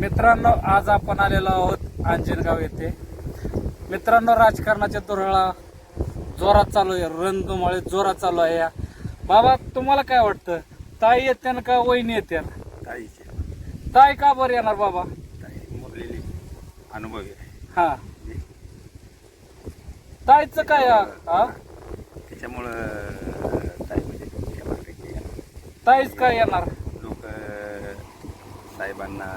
मित्रांनो आज आपण आलेलो आहोत अंजनगाव येथे. मित्रांनो राजकारणाच्या दुरळा जोरात चालू आहे. रणधुमाळे जोरात चालू आहे या. बाबा तुम्हाला काय वाटतं? ताई येते ना का वहिनी येते ताईचे. ताई का बरं येणार बाबा? ताई मुरलेली. अनुभवी आहे. हा. ताईचं काय हा? हा? त्याच्यामुळं ताई म्हणजे ताईच काय येणार? लोक साहेबांना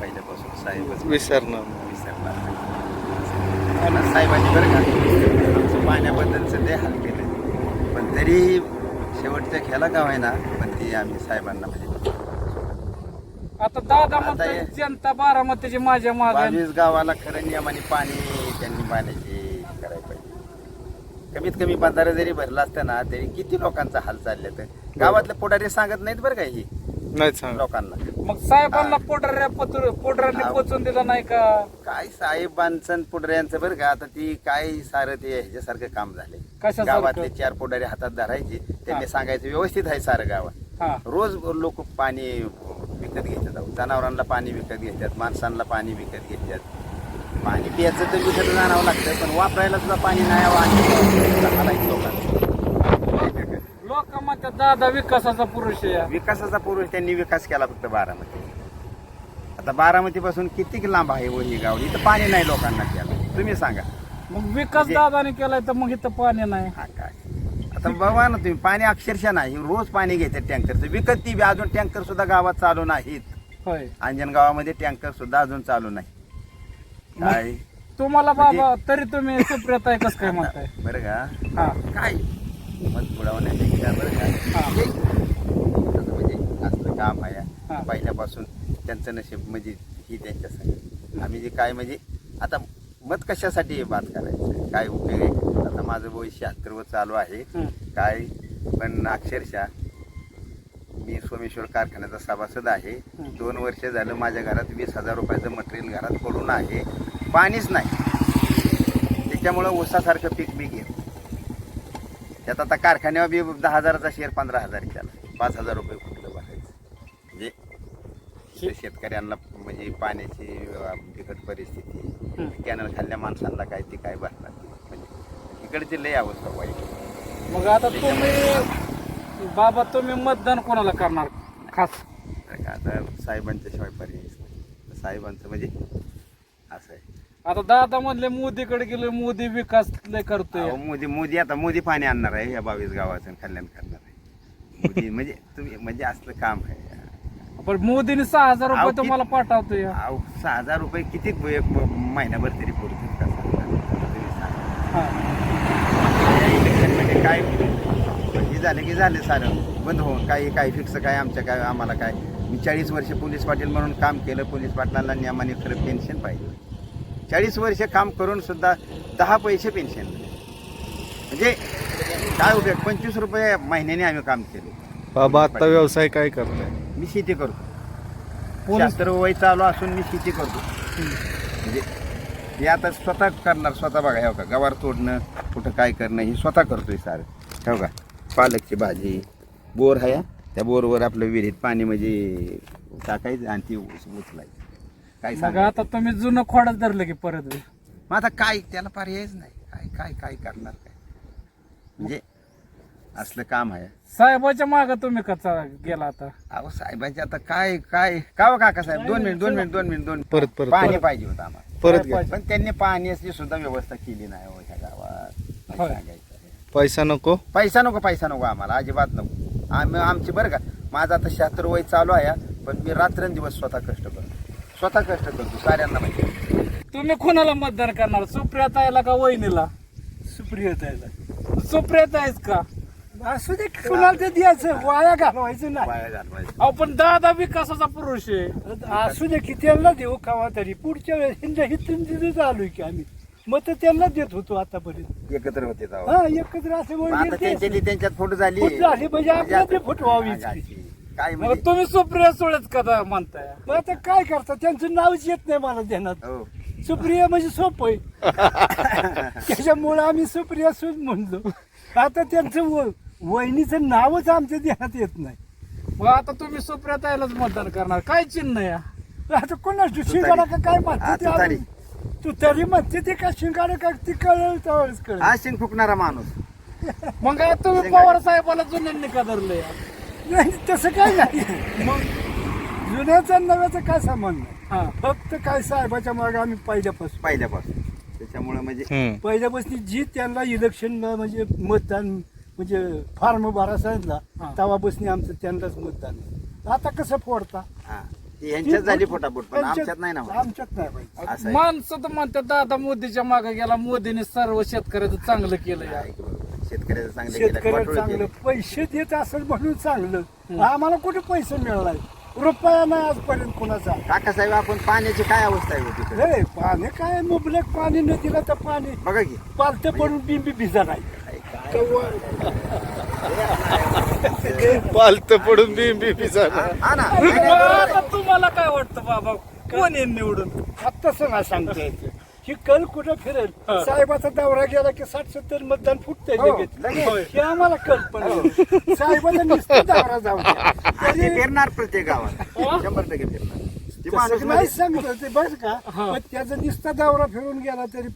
पहिल्यापासून साहेबच विसरणं विसरणार. नाही. साहेबांनी बरं का आमचं पाण्याबद्दलचं ते हाल केलं. पण तरी शेवटच्या खेळा का होईना पण ती आम्ही साहेबांना म्हणजे आता दादा म्हणतोय जनता बारामतीची माझ्या मागे. बावीस गावाला खरं नियमाने पाणी त्यांनी पाण्याची करायला पाहिजे. कमीत कमी बंधारा जरी भरला असतं ना तरी किती लोकांचा हाल चालले तर? गावातले पुढारी सांगत नाहीत बरं का ही? नाही सांग लोकांना. मग साहेबांना पोटऱ्या पोटरांनी हा. पोचून दिलं नाही का? काय साहेबांचं पुढाऱ्यांचं बरं का? आता ती काय सारं ते ह्याच्यासारखं काम झाले कशासारखं? गावातले चार पुढारी हातात धरायचे. त्यांनी. सांगायचं व्यवस्थित आहे सारं गावात. हा. रोज लोक पाणी विकत घेतात अहो. जनावरांना पाणी विकत घेतात माणसांना पाणी विकत घेतात. पाणी प्यायचं तर विकत जाणावं लागतं पण वापरायला सुद्धा पाणी नाही आणि हालायचं लोकांचं लोक म्हणतात दादा विकासाचा पुरुष आहे विकासाचा पुरुष त्यांनी विकास केला फक्त बारामती. आता बारामती पासून किती लांब आहे व ही गाव? इथं पाणी नाही लोकांना केलं. तुम्ही सांगा. मग विकास म्हणजे- दादाने केलाय तर मग इथं पाणी नाही. हा काय? आता बघा ना तुम्ही पाणी अक्षरशः नाही. रोज पाणी घेतात टँकरचं विकत ती बी अजून टँकर सुद्धा गावात चालू नाहीत. होय. अंजन गावामध्ये टँकर सुद्धा अजून चालू नाही. काय? तुम्हाला म्हणजे- बाबा तरी तुम्ही सुप्रियता आहे कसं काय म्हणताय? बरं का? हा. काय? मत असं म्हणजे असलं काम. आहे. पहिल्यापासून त्यांचं नशीब म्हणजे ही त्यांच्या संग आम्ही जे काय म्हणजे आता मत कशासाठी बात करायचं? काय उपयोग आहे? आता माझं वय शहात्तर व चालू आहे. काय? पण अक्षरशः मी सोमेश्वर कारखान्याचा सभासद आहे. दोन वर्ष झालं माझ्या घरात वीस हजार रुपयाचं मटेरियल घरात पडून आहे. पाणीच नाही. त्याच्यामुळं ऊसासारखं पीक बी घेत त्यात आता कारखान्यावर बी दहा हजाराचा शेअर पंधरा हजार केला. पाच हजार रुपये कुठलं भरायचं? म्हणजे शेतकऱ्यांना म्हणजे पाण्याची बिकट परिस्थिती. कॅनल खाल्ल्या माणसांना काय ती काय भरणार? म्हणजे इकडची लय अवस्था वाईट मग आता तुम्ही बाबा तुम्ही मतदान कोणाला करणार? खास. आता साहेबांच्या शिवाय पर्यायच नाही. साहेबांचं म्हणजे आता दादा म्हणले मोदीकडे गेलो मोदी विकास लय करतोय. अहो, मोदी मोदी आता मोदी पाणी आणणार आहे या बावीस गावाचं आणि कल्याण करणार आहे. मोदी म्हणजे तुम्ही म्हणजे असलं काम आहे. पण मोदीने सहा हजार अहो, रुपये किती- तुम्हाला पाठवतोय. अहो, सहा हजार रुपये किती ब- एक ब- महिनाभर तरी पुरतील का सांगा? तुम्ही सांगा. हा. या इलेक्शन म्हणजे काय? हे झालं की झालं सारं. बंद होऊन काही काही फिक्स काय आमच्या काय आम्हाला काय? मी चाळीस वर्ष पोलीस पाटील म्हणून काम केलं पोलीस पाटलांना नियमाने खरं पेन्शन पाहिजे. चाळीस वर्ष काम करून सुद्धा दहा पैसे पेन्शन म्हणजे काय उपयोग? पंचवीस रुपये महिन्याने आम्ही काम केलं. बाबा आता व्यवसाय काय करताय? मी शेती करतो. पोलीस शास्त्र वय चालू असून मी शेती करतो. म्हणजे हे आता स्वतः करणार स्वतः बघा हे का गवार तोडणं कुठं काय करणं हे स्वतः करतोय सारं. हे का पालकची भाजी बोर आहे. त्या बोरवर आपलं विहिरीत पाणी म्हणजे टाकायचं आणि ती उच- उचलायचं. काय मग सांगा आता तुम्ही जुनं खोडच धरलं की परत बी. मग आता काय? त्याला पर्यायच नाही. काय काय काय करणार काय? म्हणजे असलं काम आहे. साहेबाच्या माग तुम्ही कसा गेला आता? अहो साहेबांचे आता काय काय? का हो काका साहेब? दोन मिनिट दोन मिनिट दोन मिनिट दोन परत परत पाणी पाहिजे होतं आम्हाला. परत घ्या? पण त्यांनी पाण्याची सुद्धा व्यवस्था केली नाही हो ह्या गावात. काय होय. सांगायचं? आहे. पैसा नको? पैसा नको पैसा नको आम्हाला. अजिबात नको. आम्ही आमची बरं का. माझं आता शहात्तर वय चालू आहे पण मी रात्रंदिवस स्वतः कष्ट करतो. स्वतः कष्ट करतो साऱ्यांना म्हणजे तुम्ही कोणाला मतदान करणार? सुप्रियाता याला का वहिनीला? सुप्रियतायला सुप्रियाता आहेस का? असू दे कुणाला ते द्यायचं? वाया घालवायचं नाही. वाया घालवायचं अहो पण दादा विकासाचा पुरुष आहे. असू दे की त्यांना देऊ कावा तरी. पुढच्या वेळेस हिंदा हिथून तिथे आलोय की आम्ही. मग तर त्यांना देत होतो आतापर्यंत. एकत्र होते तेव्हा. हा एकत्र आता असल्यामुळे त्यांच्यातली त्यांच्यात फोटो झाली. फूट झाली म्हणजे आपल्याला आता- ते फूट व्हावीच. काय मग म्हणजे? तुम्ही सुप्रिया सोळेच कदा म्हणताय. मग आता काय करता? त्यांचं नावच येत नाही मला ध्यानात हो. सुप्रिया म्हणजे सोपं आहे. त्याच्यामुळे आम्ही सुप्रिया सुद म्हणलो. आता त्यांचं व- वहिनीचं नावच आमच्या ध्यानात येत नाही. मग आता तुम्ही सुप्रियाताईलाच मतदान करणार. काय चिन्ह या? आता कोणाच शिंगाडा का काय हा, म्हणते ते तुतारी. आम्ही- तू तरी म्हणते ते का शिंगाडा का ती कळलं त्यावेळेस कळलं. हा शिंग फुकणारा माणूस. मग आता तुम्ही पवार साहेबाला जुन्यांनी का धरलंय नाही तसं काय नाही मग जुन्याचा नव्याचा काय संबंध नाही हा फक्त काय साहेबाच्या मागे आम्ही पहिल्यापासून पहिल्यापासून त्याच्यामुळे म्हणजे हम्म. पहिल्यापासून जी त्यांना इलेक्शनला म्हणजे मतदान म्हणजे फॉर्म भरा सांगितला. तेव्हापासून आमचं त्यांनाच मतदान आता कसं फोडता हा ती यांच्यात झाली फोटाफोट पण आमच्यात नाही ना होत. आमच्यात नाही पाहिजे असं आहे. माणसं तर म्हणतात दादा मोदीच्या मागे गेला मोदीने सर्व शेतकऱ्याचं चांगलं केलं. शेतकऱ्याचं चांगलं केलं शेतकऱ्याला वाटोळं चांगलं केलं. पैसे देत असेल म्हणून चांगलं. आम्हाला कुठे पैसे मिळालाय? रुपया नाही आजपर्यंत कुणाचा. काकासाहेब आपण पाण्याची काय अवस्था आहे होती तिकडे? हे पाणी काय मुबलक पाणी न दिलं तर पाणी. बघा की. पालते पडून बिंबी भिजा नाही पालत पडून बी बी बी झालं. हा ना. मग आता तुम्हाला काय वाटतं बाबा? कोण येईल निवडून? आता तसं नाही सांगता येते. ही कल कुठं फिरेल? साहेबाचा दौरा गेला की साठ सत्तर मतदान फुटतंय हो, लगेच. लगेच. हे आम्हाला कल्पना आहे. साहेबाचा नुसतं दौरा जाऊ द्या. हा, ते तरी फिरणार प्रत्येक गावात शंभर टक्के फिरणार. ती तसं माणूस नाही म्हणजे- सांगत ते बस का? पण त्याचा नुसता दौरा फिरून गेला तरी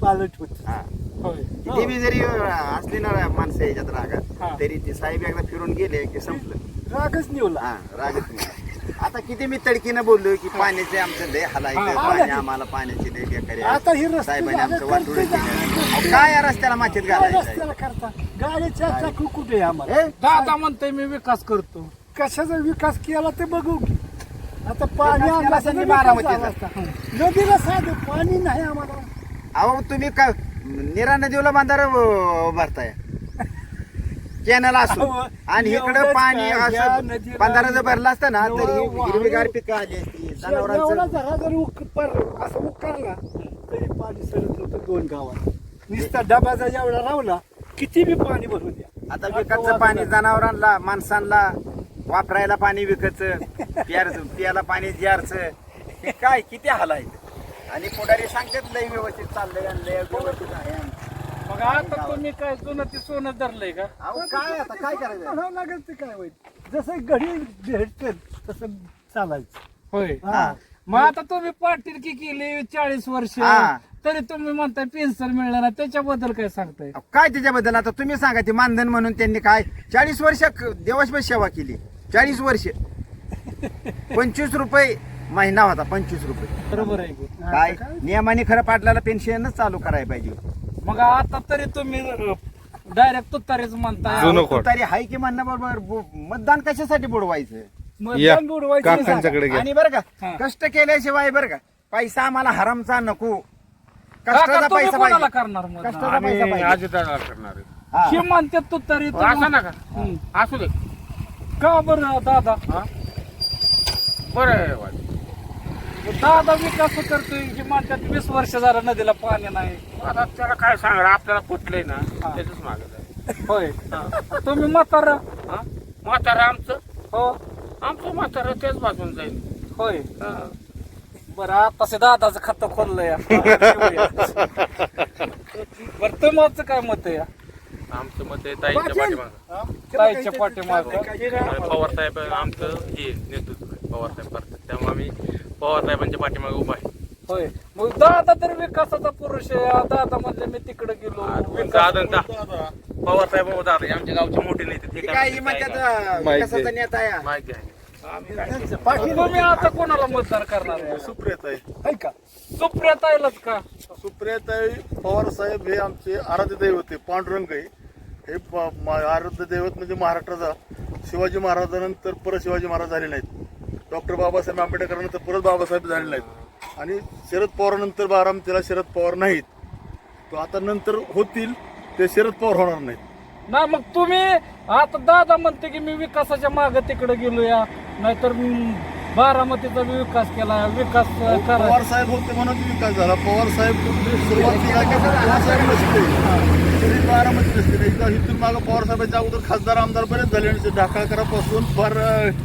पालट होत. हा. होय. किती बी जरी असली ना माणसं याच्यात हा. रागात तरी ते साहेब एकदा फिरून गेले की संपलं. रागच निवला. हा रागत नाही आता किती मी तडकीनं बोललो की पाण्याचे आमचं लय हलायचं हा. पाणी आम्हाला पाण्याची लय बेकारी आहे. आता ही रस्ते साहेबांनी आमचं वाटोळं केलं काय या रस्त्याला मातीत घालायचं? रस्त्याला करता? गाडीच्या चाकू कुठे आहे आम्हाला? ए, दादा म्हणतोय मी विकास करतो. कशाचा विकास केला ते बघू की. आता पाणी विकास केला त्यांनी बारामतीचा. नदीला साधं पाणी नाही आम्हाला. अहो तुम्ही का निरा नदीला बांधार भरताय? कॅनल असो. अहो, आणि इकडं एवढंच पाणी काय, या असं नदीला बांधारा भरला असता ना एवढं तरी वाहून- हिरवीगार पिकं आली असती एवढा जनावरांचं. जरा जर उक पर- असं उकारला तरी पाणी सरत नव्हतं दोन गावात. नुसता डबाचा एवढा रावला किती बी पाणी भरून द्या. आता विकतचं पाणी जनावरांना माणसांना वापरायला पाणी विकतचं प्यारचं प्यायला पाणी जारचं हे काय किती हाल आहेत? आणि पुढारी सांगतात लय व्यवस्थित चाललंय आणि लय व्यवस्थित आहे. मग आता तुम्ही काय जुनं ते सोनं धरलंय का? अहो काय आता काय करायचं? म्हणावं लागेल ते काय होईल? जसं घडी भेटते तसं चालायचं. होय. हा. मग आता तुम्ही पाटीलकी केली चाळीस वर्ष. हा. तरी तुम्ही म्हणताय पेन्शन मिळणार नाही. त्याच्याबद्दल काय सांगताय? अहो, काय त्याच्याबद्दल? आता तुम्ही सांगा ते मानधन म्हणून त्यांनी काय चाळीस वर्ष क- देवाशभर सेवा केली. चाळीस वर्ष. पंचवीस रुपये महिना होता पंचवीस रुपये. बरोबर आहे की? काय? नियमाने खरं पाटलाला पेन्शनच चालू करायला पाहिजे. मग आता तरी तुम्ही डायरेक्ट तुतारीच म्हणताय जुनं कोण? तरी हाय की म्हणणं बरोबर बु- मतदान कशासाठी बुडवायचं या मतदान बुडवायचं काकांच्याकडे घ्या आणि बरं हा. का कष्ट केल्याशिवाय बरं का पैसा आम्हाला हरामचा नको काका कष्टाचा तुम्ही पैसा कोणाला पाहिजे करणार मग कष्टाचा पैसा पाहिजे करणार आहे. हा. हे म्हणते तुतारी तर असं नका हम्म. असू दे का बरं दादा बरं आहे. दादा विकास करतोय? की म्हणतात वीस वर्ष झालं नदीला पाणी नाही. आता त्याला काय सांगणार आपल्याला पुटलंय ना त्याच मागत आहे होय. तुम्ही म्हातार. हा? म्हातारं आमचं? हो. आमचं म्हातारं त्याच बाजून जाईल. होय. हा. बरं आता दादाचं खातं खोललंय. बरं तुमचं काय मत आहे? आमचं मत आहे ताईच्या पाठीमागं. ताईच्या पाठीमागं. पवार साहेब आमचं हे नेतृत्व आहे. पवार साहेब करतात. त्यामुळे आम्ही पवार साहेबांच्या पाठीमागे उभा आहे. होय. मग दादा तर विकासाचा पुरुष आहे. दादा म्हणजे मी तिकडे गेलो. दादा. पवार साहेब दादा आमच्या गावचे मोठे नेते. ते काय म्हणतात? काय. अं, माहिती विकासाचा आहे. नेता आहे. माहिती आहे. तुम्ही आता कोणाला मतदान करणार आहे? सुप्रियाताई. आहे का? सुप्रियात आयलाच का? सुप्रियाताई पवार साहेब हे आमचे आराध्य दैवत आहे पांडुरंग आहे. हे प- म- आराध्य दैवत म्हणजे महाराष्ट्राचा शिवाजी महाराजांनंतर परत शिवाजी महाराज झाले नाहीत. डॉक्टर बाबासाहेब आंबेडकरांनंतर परत बाबासाहेब झाले नाहीत. आणि शरद पवारानंतर बारामतीला शरद पवार नाहीत. तो आता नंतर होतील ते शरद पवार होणार नाहीत. ना मग तुम्ही आता दादा म्हणते की मी विकासाच्या मागे तिकडे गेलो या नाहीतर बारामतीचा विकास केला विकास करा. पवार साहेब होते म्हणून विकास झाला. पवार साहेब सुरुवातीला की पवार साहेब नसते. तरी बारामती नसते. एकदा इथून मागं पवार साहेबांच्या अगोदर खासदार आमदार बरेच झाले आणि ते ढाकाळकरापासून फार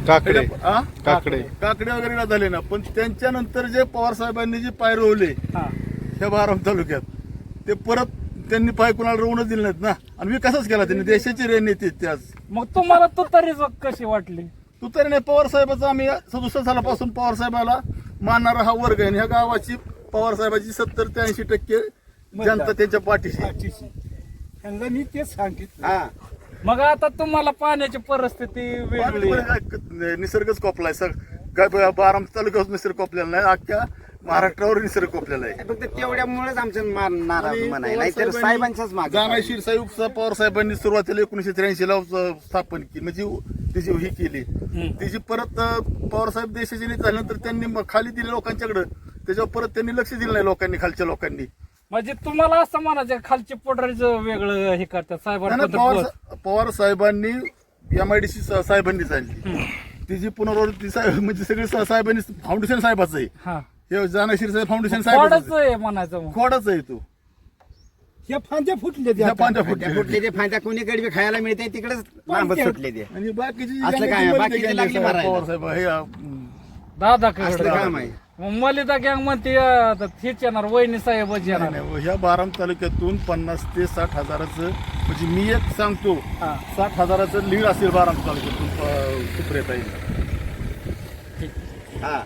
काकडे. हा? काकडे. काकडे वगैरे झाले ना. पण त्यांच्यानंतर जे पवार साहेबांनी जे पाय रोवले हा. ह्या बारामती तालुक्यात ते परत त्यांनी पाय कुणाला रोवणच दिले नाहीत ना. आणि विकासच केला त्यांनी. देशाचे रे नेते ते आज. मग तुम्हाला तुतारीच कशी वाटली? तू तरी नाही पवार साहेबाचा आम्ही सदुसष्ट सालापासून पवार साहेबाला मानणारा हा वर्ग आहे. आणि ह्या गावाची पवार साहेबाची सत्तर ते ऐंशी टक्के जनता त्यांच्या पाठीशी त्यांना मी तेच सांगितलं. हा. मग आता तुम्हाला पाण्याची परिस्थिती वेगळी निसर्गच कोपलाय. सर काय ब- बाराम तालुक्यात निसर्ग कोपलेला नाही. अख्ख्या महाराष्ट्रावर निसर्ग कोपलेला आहे. फक्त तेवढ्यामुळेच आमचं मा- नाराज नाहीतर साहेबांनी- साहेबांच्याच मागे शिरसाई उपसा पवार साहेबांनी सुरुवातीला एकोणीशे त्र्याऐंशी ला स्थापन केली म्हणजे त्याची ही केली. त्याची परत पवार साहेब देशाचे नेते झाल्यानंतर त्यांनी खाली दिले लोकांच्याकडे. त्याच्यावर परत त्यांनी लक्ष दिलं नाही लोकांनी खालच्या लोकांनी. म्हणजे तुम्हाला असं म्हणायचं खालचे पोटरीचं वेगळं हे करतात साहेबांबद्दल पवार साहेबांनी एम आय डी सी साहेबांनी चालली तिची पुनरावृत्ती साहेब म्हणजे सगळे साहेबांनी फाउंडेशन साहेबाचं आहे. हा हे जाना शिरसाई फाउंडेशन साहेब आहे म्हणायचं मग. खोडाच आहे तो. ह्या फांद्या फुटल्या ह्या पांढऱ्या फांद्या फुटल्या. फुटले ते फांद्या कोणीकडे बी खायला मिळते तिकडेच लांबच सुटले ते. आणि बाकीची असलं जी काय, गँग बाकीचे गँग लागले आहे, मारायला. पवार साहेब हे अं, दादा असलं काम आहे. मग मलिदा गँग म्हणते अं, हेच येणार वहिनी साहेबच येणार. नाही, नाही, ह्या बाराम तालुक्यातून पन्नास ते साठ हजाराचं म्हणजे मी एक सांगतो हा. साठ हजाराचं लीड असेल बाराम तालुक्यातून अं, हा.